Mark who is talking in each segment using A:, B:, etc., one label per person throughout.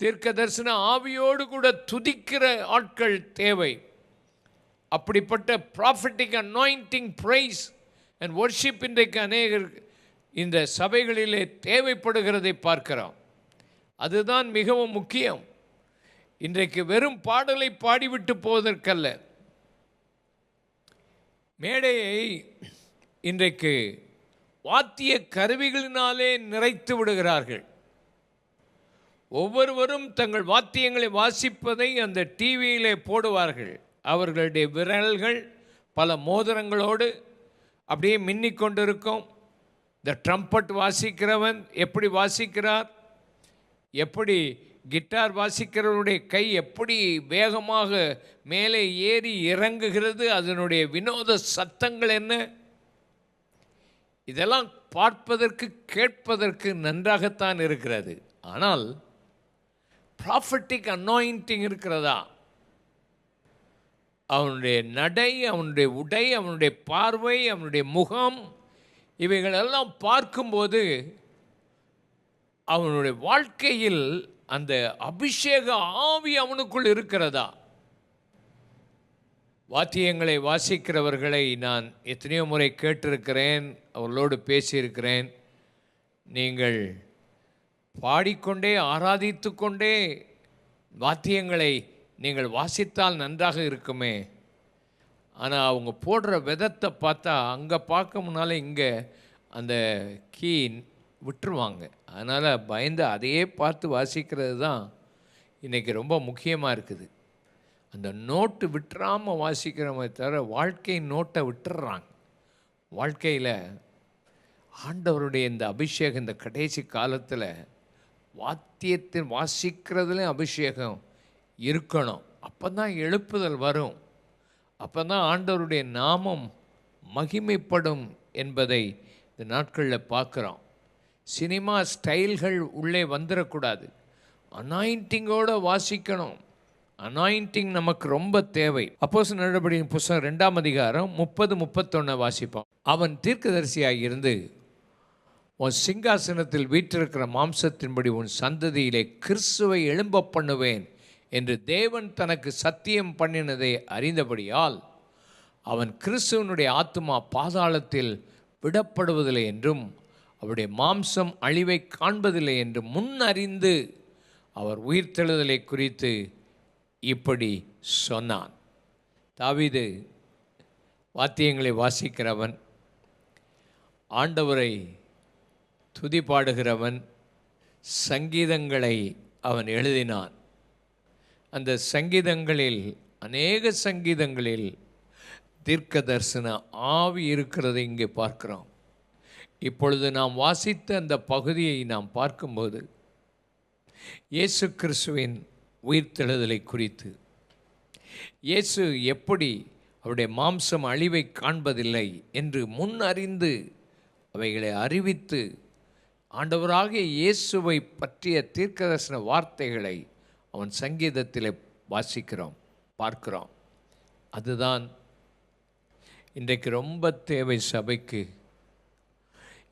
A: தீர்க்க தரிசன ஆவியோடு கூட துதிக்கிற ஆட்கள் தேவை. அப்படிப்பட்ட prophetic anointing praise and worship இன்றைக்கு அநேகர் இந்த சபைகளிலே தேவைப்படுகிறதை பார்க்கிறோம். அதுதான் மிகவும் முக்கியம். இன்றைக்கு வெறும் பாடலை பாடிவிட்டு போவதற்கல்ல. மேடையை இன்றைக்கு வாத்திய கருவிகளினாலே நிறைத்து விடுகிறார்கள். ஒவ்வொருவரும் தங்கள் வாத்தியங்களை வாசிப்பதை அந்த டிவியிலே போடுவார்கள். அவர்களுடைய விரல்கள் பல மோதிரங்களோடு அப்படியே மின்னிக்கொண்டிருக்கும் இந்த ட்ரம்பட் வாசிக்கிறவன் எப்படி வாசிக்கிறார்? எப்படி கிட்டார் வாசிக்கிறவருடைய கை எப்படி வேகமாக மேலே ஏறி இறங்குகிறது? அதனுடைய வினோத சத்தங்கள் என்ன? இதெல்லாம் பார்ப்பதற்கு கேட்பதற்கு நன்றாகத்தான் இருக்கிறது. ஆனால் ப்ராஃபட்டிக் அனாயிண்டிங் இருக்கிறதா? அவனுடைய நடை அவனுடைய உடை அவனுடைய பார்வை அவனுடைய முகம் இவைகளெல்லாம் பார்க்கும்போது அவனுடைய வாழ்க்கையில் அந்த அபிஷேக ஆவி அவனுக்குள் இருக்கிறதா? வாத்தியங்களை வாசிக்கிறவர்களை நான் எத்தனையோ முறை கேட்டிருக்கிறேன் அவர்களோடு பேசியிருக்கிறேன். நீங்கள் பாடிக்கொண்டே ஆராதித்து கொண்டே வாத்தியங்களை நீங்கள் வாசித்தால் நன்றாக இருக்குமே. ஆனால் அவங்க போடுற விதத்தை பார்த்தா அங்கே பார்க்க முன்னால் இங்கே அந்த கீ விட்டுருவாங்க. அதனால் பயந்து அதையே பார்த்து வாசிக்கிறது தான் இன்றைக்கி ரொம்ப முக்கியமாக இருக்குது. அந்த நோட்டு விட்டுறாமல் வாசிக்கிறவங்க தவிர வாழ்க்கை நோட்டை விட்டுடுறாங்க வாழ்க்கையில் ஆண்டவருடைய இந்த அபிஷேகம் இந்த கடைசி காலத்தில் வாத்தியத்தின் வாசிக்கிறதுலையும் அபிஷேகம் இருக்கணும். அப்போ தான் எழுப்புதல் வரும். அப்போ தான் ஆண்டவருடைய நாமம் மகிமைப்படும் என்பதை இந்த நாட்களில் பார்க்குறோம். சினிமா ஸ்டைல்கள் உள்ளே வந்துடக்கூடாது அனாயிண்டிங்கோடு வாசிக்கணும். அனாயிண்டிங் நமக்கு ரொம்ப தேவை. அப்போஸ் நடவடிக்கை புஸ்தகம் ரெண்டாம் அதிகாரம் முப்பது முப்பத்தொன்னு வாசிப்போம். அவன் தீர்க்கதரிசியாக இருந்து உன் சிங்காசனத்தில் வீற்றிருக்கிற மாம்சத்தின்படி உன் சந்ததியிலே கிறிஸ்துவை எழும்ப பண்ணுவேன் என்று தேவன் தனக்கு சத்தியம் பண்ணினதை அறிந்தபடியால் அவன் கிறிஸ்துவனுடைய ஆத்மா பாதாளத்தில் விடப்படுவதில்லை என்றும் அவருடைய மாம்சம் அழிவை காண்பதில்லை என்று முன் அறிந்து அவர் உயிர்த்தெழுதலை குறித்து இப்படி சொன்னான். தாவிது வாத்தியங்களை வாசிக்கிறவன் ஆண்டவரை துதி பாடுகிறவன் சங்கீதங்களை அவன் எழுதினான். அந்த சங்கீதங்களில் அநேக சங்கீதங்களில் தீர்க்க தரிசன ஆவி இருக்கிறதை இங்கே பார்க்கிறோம். இப்பொழுது நாம் வாசித்த அந்த பகுதியை நாம் பார்க்கும்போது இயேசு கிறிஸ்துவின் உயிர்த்தெழுதலை குறித்து இயேசு எப்படி அவருடைய மாம்சம் அழிவை காண்பதில்லை என்று முன் அறிந்து அவைகளை அறிவித்து ஆண்டவராகிய இயேசுவை பற்றிய தீர்க்கதர்சன வார்த்தைகளை அவன் சங்கீதத்தில் வாசிக்கிறோம் பார்க்கிறோம். அதுதான் இன்றைக்கு ரொம்ப தேவை சபைக்கு.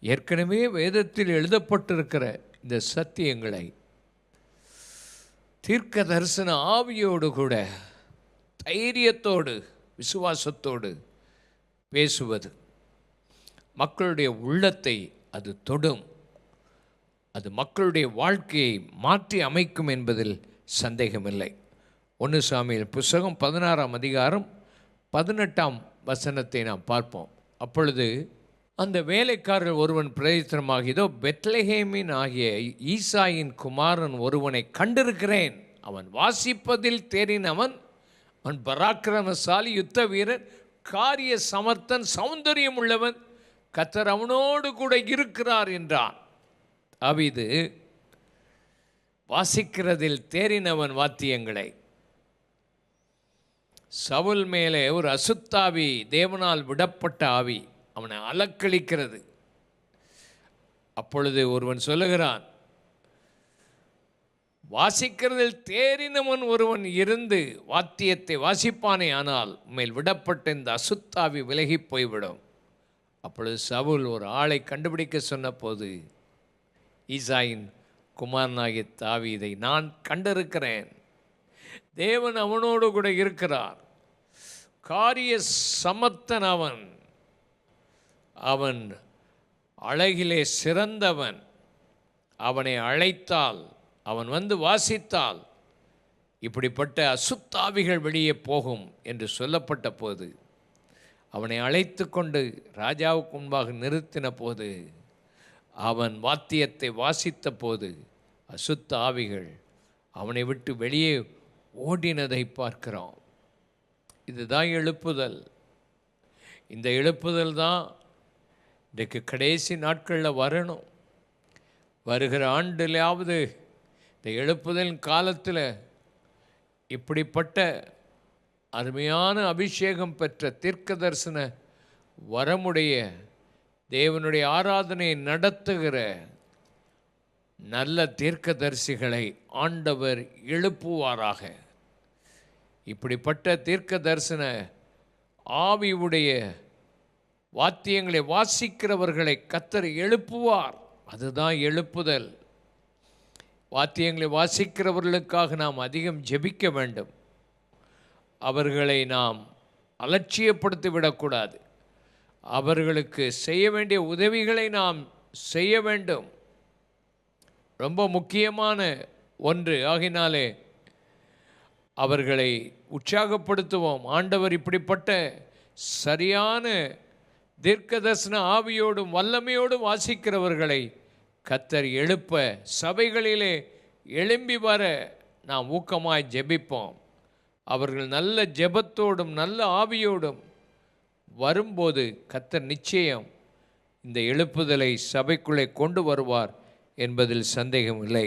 A: ஏற்கனவே வேதத்தில் எழுதப்பட்டிருக்கிற இந்த சத்தியங்களை தீர்க்க தரிசன ஆவியோடு கூட தைரியத்தோடு விசுவாசத்தோடு பேசுவது மக்களுடைய உள்ளத்தை அது தொடும். அது மக்களுடைய வாழ்க்கையை மாற்றி அமைக்கும் என்பதில் சந்தேகமில்லை. ஒன்று சாமியில் புஸ்தகம் பதினாறாம் அதிகாரம் பதினெட்டாம் வசனத்தை நாம் பார்ப்போம். அப்பொழுது அந்த வேலைக்காரர் ஒருவன் பிரயத்தனமாக இதோ பெத்லஹேமின் ஆகிய ஈசாயின் குமாரன் ஒருவனை கண்டிருக்கிறேன். அவன் வாசிப்பதில் தேறினவன் அவன் பராக்கிரமசாலி யுத்த வீரன் காரிய சமர்த்தன் சௌந்தரியம் உள்ளவன் கத்தர் அவனோடு கூட இருக்கிறார் என்றான். அவிது வாசிக்கிறதில் தேறினவன் வாத்தியங்களை. சவுல் மேலே ஒரு அசுத்தாவி தேவனால் விடப்பட்ட ஆவி அவனை அலக்களிக்கிறது அப்பொழுது ஒருவன் சொல்லுகிறான் வாசிக்கிறதில் தேறினவன் ஒருவன் இருந்து வாத்தியத்தை வாசிப்பானே ஆனால் மேல் விடப்பட்ட இந்த அசுத்தாவி விலகி போய்விடும். அப்பொழுது சவுல் ஒரு ஆளை கண்டுபிடிக்க சொன்னபோது ஈசாயின் குமாரனாகிய தாவீதை நான் கண்டிருக்கிறேன். தேவன் அவனோடு கூட இருக்கிறார். காரிய சமத்தன் அவன். அவன் அழகிலே சிறந்தவன். அவனை அழைத்தால் அவன் வந்து வாசித்தால் இப்படிப்பட்ட அசுத்தாவிகள் வெளியே போகும் என்று சொல்லப்பட்ட போது அவனை அழைத்து கொண்டு ராஜாவுக்கு முன்பாக நிறுத்தின போது அவன் வாத்தியத்தை வாசித்த போது அசுத்த ஆவிகள் அவனை விட்டு வெளியே ஓடினதை பார்க்கிறோம் இதுதான் எழுப்புதல். இந்த எழுப்புதல் தான் இன்றைக்கு கடைசி நாட்களில் வரணும். வருகிற ஆண்டுலையாவது இந்த எழுப்புதல் காலத்தில் இப்படிப்பட்ட அருமையான அபிஷேகம் பெற்ற தீர்க்க தரிசன வரமுடைய தேவனுடைய ஆராதனை நடத்துகிற நல்ல தீர்க்கதரிசிகளை ஆண்டவர் எழுப்புவாராக. இப்படிப்பட்ட தீர்க்க தரிசன ஆவியுடைய வாத்தியங்களை வாசிக்கிறவர்களை கத்தர் எழுப்புவார். அதுதான் எழுப்புதல். வாத்தியங்களை வாசிக்கிறவர்களுக்காக நாம் அதிகம் ஜெபிக்க வேண்டும். அவர்களை நாம் அலட்சியப்படுத்தி விடக்கூடாது அவர்களுக்கு செய்ய வேண்டிய உதவிகளை நாம் செய்ய வேண்டும். ரொம்ப முக்கியமான ஒன்று. ஆகினாலே அவர்களை உற்சாகப்படுத்துவோம். ஆண்டவர் இப்படிப்பட்ட சரியான தீர்க்கதர்சன ஆவியோடும் வல்லமையோடும் வாசிக்கிறவர்களை கத்தர் எழுப்ப சபைகளிலே எழும்பி வர நாம் ஊக்கமாய் ஜெபிப்போம். அவர்கள் நல்ல ஜெபத்தோடும் நல்ல ஆவியோடும் வரும்போது கத்தர் நிச்சயம் இந்த எழுப்புதலை சபைக்குள்ளே கொண்டு வருவார் என்பதில் சந்தேகம் இல்லை